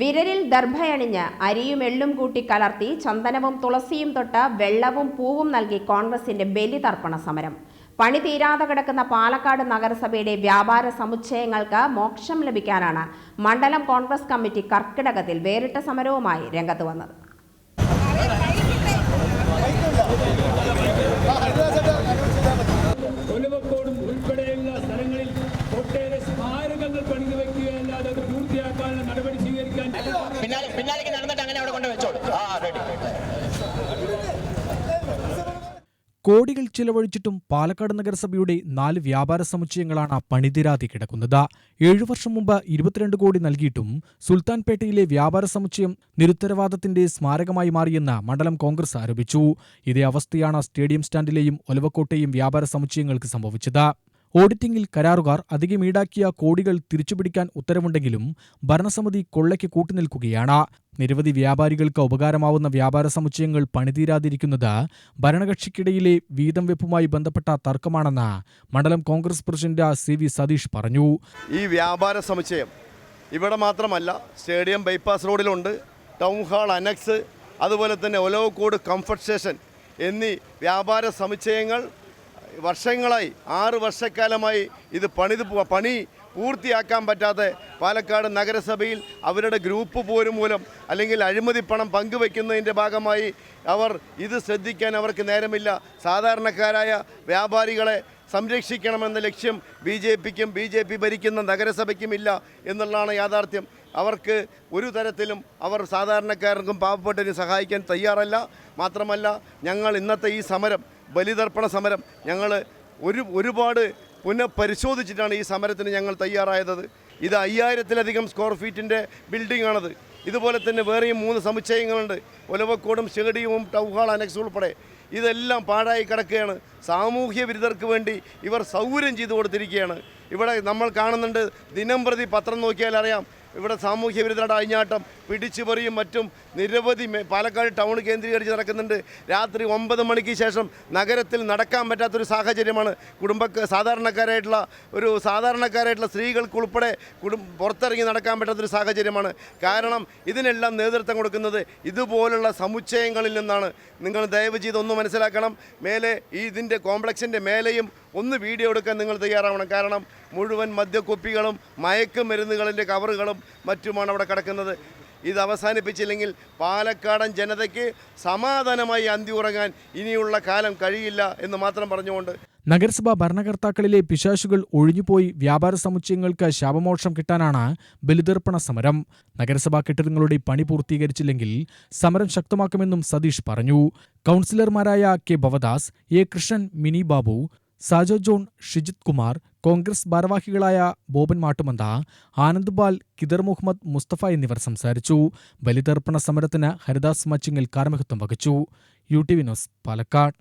വിരലിൽ ദർഭയണിഞ്ഞ് അരിയും എള്ളും കൂട്ടി കലർത്തി ചന്ദനവും തുളസിയും തൊട്ട് വെള്ളവും പൂവും നൽകി കോൺഗ്രസിന്റെ ബലി തർപ്പണ സമരം. പണി തീരാതെ കിടക്കുന്ന പാലക്കാട് നഗരസഭയുടെ വ്യാപാര സമുച്ചയങ്ങൾക്ക് മോക്ഷം ലഭിക്കാനാണ് മണ്ഡലം കോൺഗ്രസ് കമ്മിറ്റി കർക്കിടകത്തിൽ വേറിട്ട സമരവുമായി രംഗത്ത് വന്നത്. ഉൾപ്പെടെയുള്ള സ്ഥലങ്ങളിൽ ഒട്ടേറെ സ്മാരകങ്ങൾ പണിതു അല്ലാതെ അത് പൂർത്തിയാക്കാനുള്ള നടപടി പിന്നാലെ പിന്നാലേക്ക് നടന്നിട്ട് അങ്ങനെ അവിടെ കൊണ്ട് വെച്ചോളൂ. ആ റെഡി കോടികൾ ചിലവഴിച്ചിട്ടും പാലക്കാട് നഗരസഭയുടെ നാല് വ്യാപാര സമുച്ചയങ്ങളാണ് പണിതിരാതി കിടക്കുന്നത്. ഏഴു വർഷം മുമ്പ് ഇരുപത്തിരണ്ട് കോടി നൽകിയിട്ടും സുൽത്താൻപേട്ടയിലെ വ്യാപാര സമുച്ചയം നിരുത്തരവാദത്തിന്റെ സ്മാരകമായി മാറിയെന്ന് മണ്ഡലം കോൺഗ്രസ് ആരോപിച്ചു. ഇതേ അവസ്ഥയാണ് സ്റ്റേഡിയം സ്റ്റാൻഡിലെയും ഒലവക്കോട്ടെയും വ്യാപാര സമുച്ചയങ്ങൾക്ക് സംഭവിച്ചത്. ഓഡിറ്റിംഗിൽ കരാറുകാർ അധികം ഈടാക്കിയ കോടികൾ തിരിച്ചുപിടിക്കാൻ ഉത്തരവുണ്ടെങ്കിലും ഭരണസമിതി കൊള്ളയ്ക്ക് കൂട്ടുനിൽക്കുകയാണ്. നിരവധി വ്യാപാരികൾക്ക് ഉപകാരമാവുന്ന വ്യാപാര സമുച്ചയങ്ങൾ പണിതീരാതിരിക്കുന്നത് ഭരണകക്ഷിക്കിടയിലെ വീതം വെപ്പുമായി ബന്ധപ്പെട്ട തർക്കമാണെന്ന് മണ്ഡലം Congress president C V Satheesh പറഞ്ഞു. ഈ വ്യാപാര സമുച്ചയം ഇവിടെ മാത്രമല്ല സ്റ്റേഡിയം ബൈപ്പാസ് റോഡിലുണ്ട് ടൗൺ ഹാൾ അനക്സ് അതുപോലെ തന്നെ ഒലവക്കോട് കംഫർട്ട് സ്റ്റേഷൻ എന്നീ വ്യാപാര സമുച്ചയങ്ങൾ വർഷങ്ങളായി ആറ് വർഷക്കാലമായി ഇത് പണിത് പണി പൂർത്തിയാക്കാൻ പറ്റാതെ പാലക്കാട് നഗരസഭയിൽ അവരുടെ ഗ്രൂപ്പ് പോരും മൂലം അല്ലെങ്കിൽ അഴിമതി പണം പങ്കുവെക്കുന്നതിന്റെ ഭാഗമായി അവർ ഇത് ശ്രദ്ധിക്കാൻ അവർക്ക് നേരമില്ല. സാധാരണക്കാരായ വ്യാപാരികളെ സംരക്ഷിക്കണമെന്ന ലക്ഷ്യം ബി ജെ പിക്കും ബി ജെ പി ഭരിക്കുന്ന നഗരസഭയ്ക്കും ഇല്ല എന്നുള്ളതാണ് യാഥാർത്ഥ്യം. അവർക്ക് ഒരു തരത്തിലും അവർ സാധാരണക്കാർക്കും പാവപ്പെട്ടതിന് സഹായിക്കാൻ തയ്യാറല്ല. മാത്രമല്ല ഞങ്ങൾ ഇന്നത്തെ ഈ സമരം ബലിതർപ്പണ സമരം. ഞങ്ങൾ ഒരു ഒരുപാട് പുനഃപരിശോധിച്ചിട്ടാണ് ഈ സമരത്തിന് ഞങ്ങൾ തയ്യാറായത്. ഇത് അയ്യായിരത്തിലധികം സ്ക്വയർ ഫീറ്റിന്റെ ബിൽഡിംഗ് ആണത് ഇതുപോലെ തന്നെ വേറെയും മൂന്ന് സമുച്ചയങ്ങളുണ്ട്. ഒലവക്കോടും ഷെഗഡിയും ടൗഹാൾ അനക്സ് ഉൾപ്പെടെ. ഇതെല്ലാം പാഴായി കിടക്കുകയാണ്. സാമൂഹ്യ വിരുദ്ധർക്ക് വേണ്ടി ഇവർ സൗകര്യം ചെയ്തു കൊടുത്തിരിക്കുകയാണ്. ഇവിടെ നമ്മൾ കാണുന്നുണ്ട് ദിനം പ്രതി പത്രം നോക്കിയാൽ അറിയാം ഇവിടെ സാമൂഹ്യ വിരുദ്ധരുടെ അഴിഞ്ഞാട്ടം പിടിച്ചുപറിയും മറ്റും നിരവധി പാലക്കാട് ടൗൺ കേന്ദ്രീകരിച്ച് നടക്കുന്നുണ്ട്. രാത്രി ഒമ്പത് മണിക്ക് ശേഷം നഗരത്തിൽ നടക്കാൻ പറ്റാത്തൊരു സാഹചര്യമാണ്. കുടുംബ സാധാരണക്കാരായിട്ടുള്ള ഒരു സാധാരണക്കാരായിട്ടുള്ള സ്ത്രീകൾക്കുൾപ്പെടെ കുടും പുറത്തിറങ്ങി നടക്കാൻ പറ്റാത്തൊരു സാഹചര്യമാണ്. കാരണം ഇതിനെല്ലാം നേതൃത്വം കൊടുക്കുന്നത് ഇതുപോലുള്ള സമുച്ചയങ്ങളിൽ നിന്നാണ്. നിങ്ങൾ ദയവ് ചെയ്ത് ഒന്ന് മനസ്സിലാക്കണം. മേലെ ഈ ഇതിന്റെ കോംപ്ലക്സിന്റെ മേലെയും ഒന്ന് വീഡിയോ എടുക്കാൻ നിങ്ങൾ തയ്യാറാവണം. കാരണം മുഴുവൻ മദ്യക്കുപ്പികളും മയക്കുമരുന്നുകളിന്റെ കവറുകളും മറ്റുമാണ് അവിടെ കിടക്കുന്നത്. ഇത് അവസാനിപ്പിച്ചില്ലെങ്കിൽ പാലക്കാടൻ ജനതയ്ക്ക് സമാധാനമായി അന്തി ഉറങ്ങാൻ ഇനിയുള്ള കാലം കഴിയില്ല എന്ന് മാത്രം പറഞ്ഞുകൊണ്ട് നഗരസഭാ ഭരണകർത്താക്കളിലെ പിശാശുകൾ ഒഴിഞ്ഞുപോയി വ്യാപാര സമുച്ചയങ്ങൾക്ക് ശാപമോക്ഷം കിട്ടാനാണ് ബലിതർപ്പണ സമരം. നഗരസഭാ കെട്ടിടങ്ങളുടെ പണി പൂർത്തീകരിച്ചില്ലെങ്കിൽ സമരം ശക്തമാക്കുമെന്നും സതീഷ് പറഞ്ഞു. കൗൺസിലർമാരായ K Bhavadas A Krishnan Mini Babu Sajo John Shijith Kumar Congress ഭാരവാഹികളായ ബോബൻ മാട്ടുമന്ത ആനന്ദ് ബാൽ കിദർ മുഹമ്മദ് മുസ്തഫ എന്നിവർ സംസാരിച്ചു. ബലിതർപ്പണ സമരത്തിന് ഹരിദാസ് മച്ചിങ്ങൽ കാർമഹത്വം വഹിച്ചു. U T V news Palakkad.